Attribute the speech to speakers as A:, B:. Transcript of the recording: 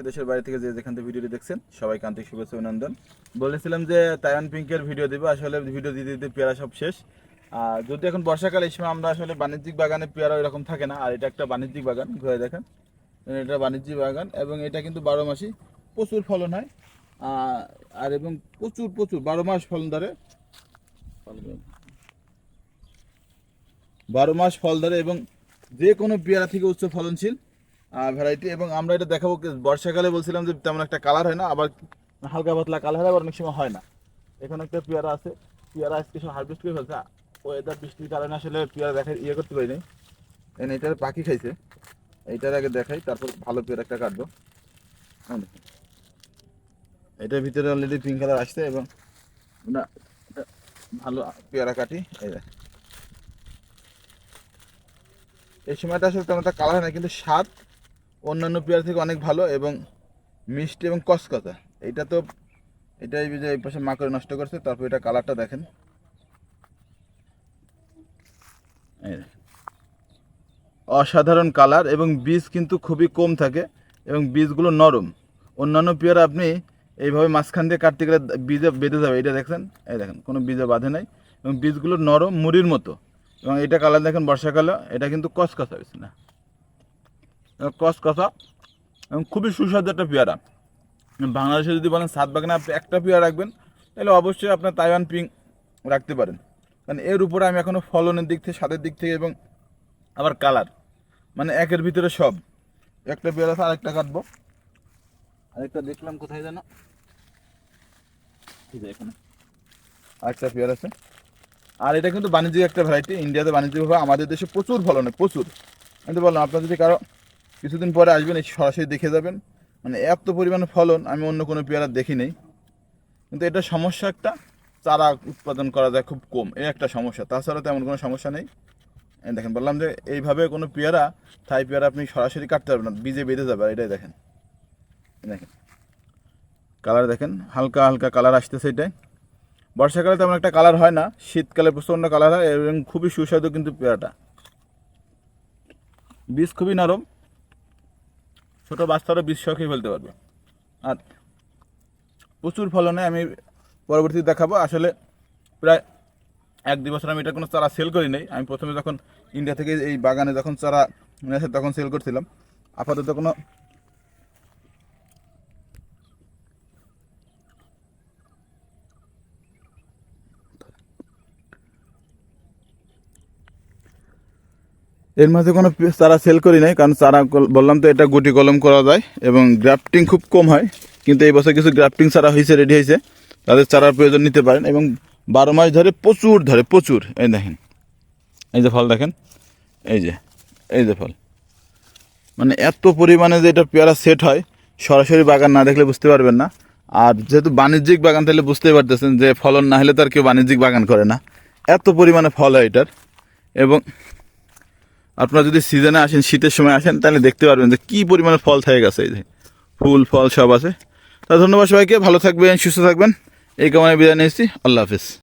A: দেশে দেশের বাইরে থেকে যে যেখান থেকে ভিডিওটি দেখছেন, সবাইকে আন্তরিক শুভেচ্ছা অভিনন্দন। বলেছিলাম যে তাইওয়ান পিঙ্কের ভিডিও দেবো, আসলে ভিডিও দিতে দিতে পেয়ারা সব শেষ। আর যদি এখন বর্ষাকাল এই সময় আমরা আসলে বাণিজ্যিক বাগানে পেয়ারা এরকম থাকে না, আর এটা একটা বাণিজ্যিক বাগান, ঘুরে দেখেন। এটা বাণিজ্যিক বাগান এবং এটা কিন্তু বারো মাসই প্রচুর ফলন হয়। আর এবং প্রচুর প্রচুর, বারো মাস ফলন ধরে। বারো মাস ফল ধরে এবং যে কোনো পেয়ারা থেকে উচ্চ ফলনশীল ভ্যারাইটি এবং আমরা এটা দেখাবো বর্ষাকালে বলছিলাম যে তেমন একটা কালার হয় না, আবার হালকা পাতলা কালার হয়, আবার অনেক সময় হয় না। এখানে একটা পেয়ারা আছে, পেয়ারা আজকে সব হারভেস্ট করে ফেলছে ওয়েদার বৃষ্টির কারণে আসলে পেয়ারা দেখা ইয়ে করতে পারি পারিনি এনে এটার পাখি খাইছে, এইটার আগে দেখাই, তারপর ভালো পেয়ারা একটা কাটবো। হ্যাঁ। এটার ভিতরে অলরেডি পিঙ্ক কালার আসছে, এবং এটা ভালো পেয়ারা কাটি, এই এই সময়টা আসলে তেমন একটা কালার হয় না, কিন্তু স্বাদ অন্যান্য পেয়ারা থেকে অনেক ভালো এবং মিষ্টি এবং কসকসা এইটা তো এটাই যে এই পাশে মা করে নষ্ট করছে, তারপর এটা কালারটা দেখেন। অসাধারণ কালার এবং বীজ কিন্তু খুবই কম থাকে এবং বীজগুলো নরম। অন্যান্য পেয়ারা আপনি এইভাবে মাঝখান দিয়ে কাটতে গেলে বীজে বেঁধে যাবে এটা দেখছেন এই দেখেন, কোনো বীজে বাঁধে নাই। এবং বীজগুলো নরম মুড়ির মতো। এবং এটা কালার দেখেন বর্ষাকালে, এটা কিন্তু কসকসা হয়েছে না। কসকসা এবং খুবই সুস্বাদু একটা পেয়ারা। বাংলাদেশে যদি বলেন সাত বাগানে আপনি একটা পেয়ারা রাখবেন, তাহলে অবশ্যই আপনার তাইওয়ান পিং রাখতে পারেন। কারণ এর উপরে আমি এখনও ফলনের দিক থেকে, স্বাদের দিক থেকে এবং আবার কালার মানে একের ভিতরে সব। একটা পেয়ারা আছে আরেকটা কাটবো। আরেকটা দেখলাম কোথায় যেন। ঠিক আছে এখানে আরেকটা পেয়ারা আছে। আর এটা কিন্তু বাণিজ্যিক একটা ভ্যারাইটি ইন্ডিয়াতে বাণিজ্যিকভাবে আমাদের দেশে প্রচুর ফলন প্রচুর। আমি তো বললাম আপনার যদি কারও কিছুদিন পরে আসবেন এই সরাসরি দেখে যাবেন। মানে এত পরিমাণে ফলন, আমি অন্য কোনো পেয়ারা দেখি নেই। কিন্তু এটা সমস্যা একটা, চারা উৎপাদন করা যায় খুব কম। এই একটা সমস্যা। তাছাড়া তেমন কোনো সমস্যা নেই। দেখেন, বললাম যে এইভাবে কোনো পেয়ারা, থাই পেয়ারা আপনি সরাসরি কাটতে পারবেন না, বীজে বেঁধে যাবে। আর এটাই দেখেন দেখেন। কালার দেখেন, হালকা হালকা কালার আসতেছে এটাই। বর্ষাকালে তেমন একটা কালার হয় না, শীতকালে প্রচণ্ড কালার হয় এবং খুবই সুস্বাদু কিন্তু পেয়ারাটা। বীজ খুবই নরম ছোটো বাচ্চারা বীজ সহ খেয়ে ফেলতে পারবে। আর প্রচুর ফলনে আমি পরবর্তীতে দেখাবো। আসলে প্রায় এক দুই বছর আমি এটা কোনো চারা সেল করি নাই। আমি প্রথমে যখন ইন্ডিয়া থেকে এই বাগানে যখন চারা নিয়ে তখন সেল করছিলাম। আপাতত কোনো এর মাঝে কোনো চারা সেল করি নাই, কারণ চারা বললাম তো এটা গুটি কলম করা যায় এবং গ্রাফটিং খুব কম হয়, কিন্তু এই বছর কিছু গ্রাফটিং চারা হয়েছে রেডি হয়েছে তাদের চারার প্রয়োজন নিতে পারেন এবং বারো মাস ধরে প্রচুর ধরে, প্রচুর। এই দেখেন, এই যে ফল দেখেন, এই যে এই যে ফল। মানে এত পরিমাণে যে এটা পেয়ারা সেট হয়, সরাসরি বাগান না দেখলে বুঝতে পারবেন না। আর যেহেতু বাণিজ্যিক বাগান, তাহলে বুঝতেই পারতেছেন যে ফলন না হলে তো আর কেউ বাণিজ্যিক বাগান করে না। এত পরিমাণে ফল হয় এটার। এবং আপনারা যদি সিজনে আসেন, শীতের সময় আসেন, তাহলে দেখতে পারবেন যে কী পরিমাণে ফল থাকে গেছে এই যে। ফুল, ফল সব আছে। তা ধন্যবাদ সবাইকে, ভালো থাকবেন, সুস্থ থাকবেন। এই কামনায় বিদায় নিয়েছি আল্লাহ হাফিজ।